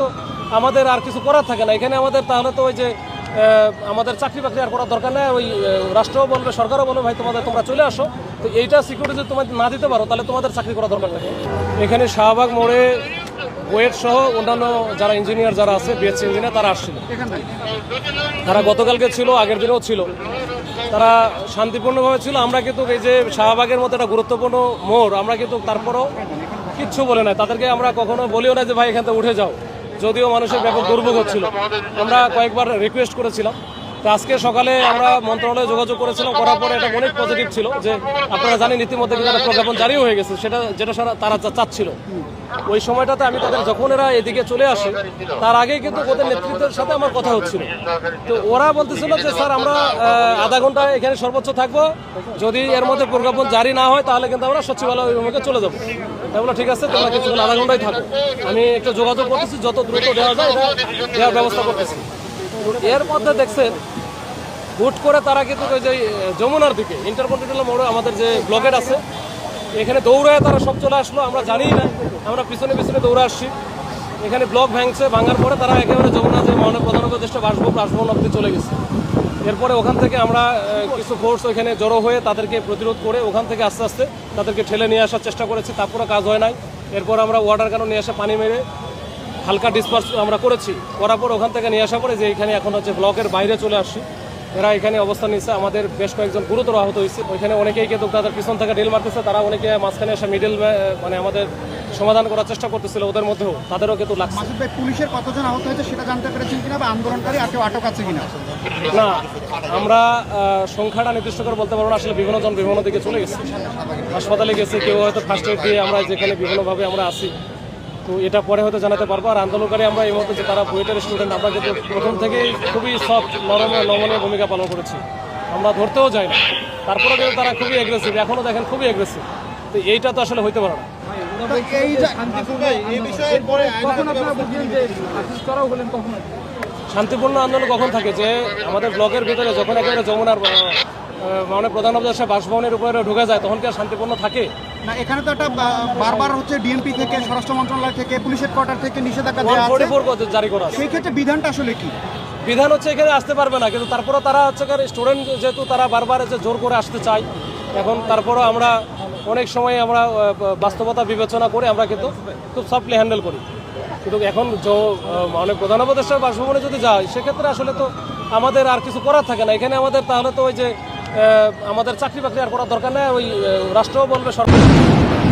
তো আমাদের আর কিছু করার থাকে না। এখানে আমাদের তাহলে তো ওই যে আমাদের চাকরি বাকরি আর করার দরকার নেই। ওই রাষ্ট্রও বলবে, সরকারও বলবে, ভাই তোমাদের তোমরা চলে আসো। তো এইটা সিকিউরিটি যদি তোমাদের না দিতে পারো, তাহলে তোমাদের চাকরি করার দরকার নেই। এখানে শাহবাগ মোড়ে ওয়েট সহ অন্যান্য যারা ইঞ্জিনিয়ার যারা আছে বিএসসি ইঞ্জিনিয়ার তারা আসছিল। তারা গতকালকে ছিল, আগের দিনেও ছিল। তারা শান্তিপূর্ণভাবে ছিল। আমরা কিন্তু এই যে শাহবাগের মতো একটা গুরুত্বপূর্ণ মোড়, আমরা কিন্তু তারপরও কিচ্ছু বলে নাই। তাদেরকে আমরা কখনো বলিও না যে, ভাই, এখান থেকে উঠে যাও। যদিও মানুষের ব্যাপক দুর্ভোগ হচ্ছিল। আমরা কয়েকবার রিকোয়েস্ট করেছিলাম। তো আজকে সকালে আমরা মন্ত্রণালয়ে যোগাযোগ করেছিলাম, করার পরে এটা অনেক পজিটিভ ছিল যে আপনারা জানেন ইতিমধ্যে কিন্তু একটা প্রজ্ঞাপন জারিও হয়ে গেছে, সেটা যেটা তারা চাচ্ছিল। ওই সময়টাতে আমি তাদের যখন এরা এদিকে চলে আসে, তার আগেই কিন্তু ওদের নেতৃত্বের সাথে আমার কথা হচ্ছিল। তো ওরা বলতেছিল যে, স্যার, আমরা আধা ঘণ্টা এখানে সর্বোচ্চ থাকব। যদি এর মধ্যে প্রজ্ঞাপন জারি না হয়, তাহলে কিন্তু আমরা সচিবালয় অভিমুখে চলে যাব। তাই বলল ঠিক আছে, তোমরা কিছুক্ষণ আধা ঘন্টায় থাকো। আমি একটু যোগাযোগ করতেছি, যত দ্রুত দেওয়া যায় দেওয়ার ব্যবস্থা করতেছি। এর মধ্যে দেখছেন, হুট করে তারা কিন্তু ওই যে যমুনার দিকে ইন্টারকন্টিনেন্টাল মোড়ে আমাদের যে ব্লকেট আছে, এখানে দৌড়ায় তারা সব চলে আসলো, আমরা জানি না, আমরা পিছনে পিছনে দৌড়ে আসছি। এখানে ব্লক ভাঙছে, ভাঙার পরে তারা একেবারে যমুনা যে মাননীয় প্রধান উপদেষ্টা বাসভবন বাসভবন অব্দি চলে গেছে। এরপরে ওখান থেকে আমরা কিছু ফোর্স ওইখানে জড়ো হয়ে তাদেরকে প্রতিরোধ করে ওখান থেকে আস্তে আস্তে তাদেরকে ঠেলে নিয়ে আসার চেষ্টা করেছি তারপরে কাজ হয় নাই। এরপর আমরা ওয়াটার কেন নিয়ে আসে পানি মেরে হালকা ডিসপার্স আমরা করেছি। করার পর ওখান থেকে নিয়ে আসা পরে যে এখানে এখন হচ্ছে ব্লকের বাইরে চলে আসছি। এরা এখানে অবস্থান নিচ্ছে আমাদের বেশ কয়েকজন গুরুতর আহত হয়েছে। ওইখানে অনেকেই কিন্তু তাদের পিছন থেকে ডিল মারতেছে। তারা অনেকে মাঝখানে এসে মিডল মানে আমাদের সমাধান করার চেষ্টা করতেছিল ওদের মধ্যেও। তাদেরও কিন্তু লাগছে। পুলিশের কতজন আহত হয়েছে সেটা জানতে পেরেছেন কিনা বা আন্দোলনকারী আর কেউ আটক আছে কিনা? না আমরা সংখ্যাটা নির্দিষ্ট করে বলতে পারব না। আসলে বিভিন্ন জন বিভিন্ন দিকে চলে গেছে। হাসপাতালে গেছে কেউ হয়তো ফার্স্ট এড দিয়ে আমরা যেখানে বিভিন্নভাবে আমরা আসি তো এটা পরে হয়তো জানাতে পারব। আর আন্দোলনকারী আমরা এই মুহূর্তে তারা বুয়েটের স্টুডেন্ট আমরা কিন্তু প্রথম থেকেই খুবই সফট নরম নমনীয় ভূমিকা পালন করেছি। আমরা ধরতেও যাই না। তারপরে কিন্তু তারা খুবই এগ্রেসিভ এখনও দেখেন খুবই এগ্রেসিভ তো এইটা তো আসলে হইতে পারে না। শান্তিপূর্ণ আন্দোলন কখন থাকে? যে আমাদের ব্লকের ভিতরে যখন একেবারে যমুনার মানে প্রধান উপদেষ্টা বাসভবনের উপরে ঢুকে যায় তখন কি আর শান্তিপূর্ণ থাকে? না এখানে তো একটা বারবার হচ্ছে ডিএমপি থেকে স্বরাষ্ট্র মন্ত্রণালয় থেকে পুলিশ হেডকোয়ার্টার থেকে নিষেধাজ্ঞা ওয়ান দেওয়া আছে। জারি করা সেই ক্ষেত্রে বিধানটা আসলে কি? বিধান হচ্ছে এখানে আসতে পারবে না কিন্তু তারপরে তারা হচ্ছে স্টুডেন্ট যেহেতু তারা বারবার যে জোর করে আসতে চায় এখন তারপরও আমরা অনেক সময় আমরা বাস্তবতা বিবেচনা করে আমরা কিন্তু খুব সফটলি হ্যান্ডেল করি। কিন্তু এখন য- মানে প্রধান উপদেষ্টা বাসভবনে যদি যায় সেক্ষেত্রে আসলে তো আমাদের আর কিছু করার থাকে না। এখানে আমাদের তাহলে তো ওই যে আমাদের চাকরি বাকরি আর করার দরকার নেই ওই রাষ্ট্রও বলবে সরকার